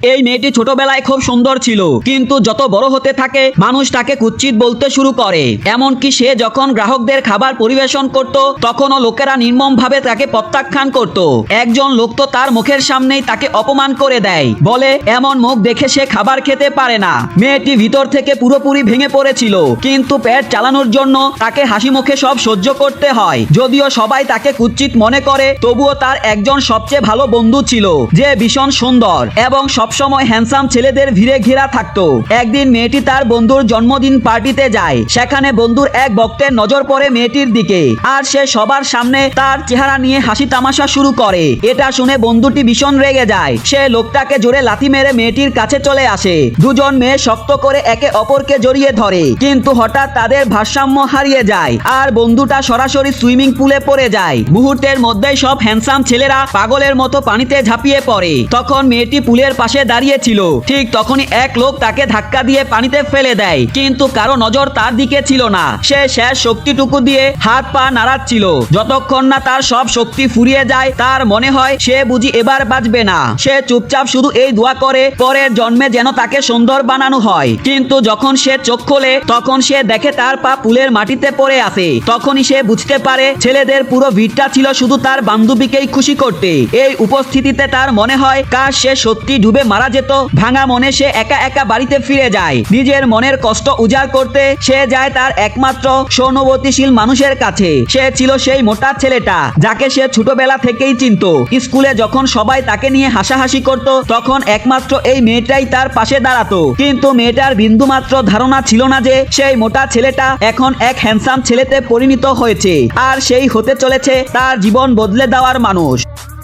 এই মেয়েটি ছোটবেলায় খুব সুন্দর ছিল, কিন্তু যত বড় হতে থাকে, মানুষ তাকে কুচ্ছিত বলতে শুরু করে। এমনকি সে যখন গ্রাহকদের খাবার পরিবেশন করত, তখনও লোকেরা নির্মম ভাবে তাকে প্রত্যাখ্যান করত। একজন লোক তো তার মুখের সামনেই তাকে অপমান করে দেয়, বলে, এমন মুখ দেখে সে খাবার খেতে পারে না। মেয়েটি ভিতর থেকে পুরোপুরি ভেঙে পড়েছিল, কিন্তু পেট চালানোর জন্য তাকে হাসি মুখে সব সহ্য করতে হয়। যদিও সবাই তাকে কুচ্ছিত মনে করে, তবুও তার একজন সবচেয়ে ভালো বন্ধু ছিল, যে ভীষণ সুন্দর এবং সবসময় হ্যান্ডসাম ছেলেদের ভিড়ে ঘেরা থাকতো। একদিন মেয়েটি তার বন্ধুর জন্মদিন পার্টিতে যায়। সেখানে বন্ধুর এক ভক্তের নজর পড়ে মেয়েটির দিকে। আর সে সবার সামনে তার চেহারা নিয়ে হাসি তামাশা শুরু করে। এটা শুনে বন্ধুটি ভীষণ রেগে যায়। সে লোকটাকে জোরে লাথি মেরে মেয়েটির কাছে চলে আসে। দুজন মেয়ে শক্ত করে একে অপরকে জড়িয়ে ধরে। কিন্তু হঠাৎ তাদের ভারসাম্য হারিয়ে যায়। আর বন্ধুটা সরাসরি সুইমিং পুলে পড়ে যায়। মুহূর্তের মধ্যেই সব হ্যান্ডসাম ছেলেরা পাগলের মতো পানিতে ঝাঁপিয়ে পড়ে। তখন মেয়েটি পুলের পাশে দাঁড়িয়ে ছিল ঠিক তখনই এক লোক তাকে ধাক্কা দিয়ে পানিতে ফেলে দেয়। কিন্তু কারও নজর তার দিকে ছিল না। সে শেষ শক্তিটুকু দিয়ে হাত পা নাড়াচ্ছিল। যতক্ষণ না তার সব শক্তি ফুরিয়ে যায়, তার মনে হয় সে বুঝি এবার বাঁচবে না। সে চুপচাপ শুধু এই দোয়া করে, পরের জন্মে যেন তাকে সুন্দর বানানো হয়। কিন্তু যখন সে চোখ খোলে, তখন সে দেখে তার পা পুলের মাটিতে পড়ে আছে। তখনই সে বুঝতে পারে, ছেলেদের পুরো ভিড়টা ছিল শুধু তার বান্ধবীকেই খুশি করতে। এই উপস্থিতিতে তার মনে হয় কাজ সে সত্যি ডুবে মারা যেত, ভাঙা মনে সে একা একা বাড়িতে ফিরে যায়। নিজের মনের কষ্ট উজাড় করতে সে যায় তার একমাত্র সৌনবতিশীল মানুষের কাছে। সে ছিল সেই মোটা ছেলেটা, যাকে সে ছোটবেলা থেকেই চিনত। স্কুলে যখন সবাই তাকে নিয়ে হাসাহাসি করত, তখন একমাত্র এই মেয়েটাই তার পাশে দাঁড়াতো। কিন্তু মেয়েটার বিন্দুমাত্র ধারণা ছিল না যে সেই মোটা ছেলেটা এখন এক হ্যান্ডসাম ছেলেতে পরিণত হয়েছে। আর সেই হতে চলেছে তার জীবন বদলে দেওয়ার মানুষ।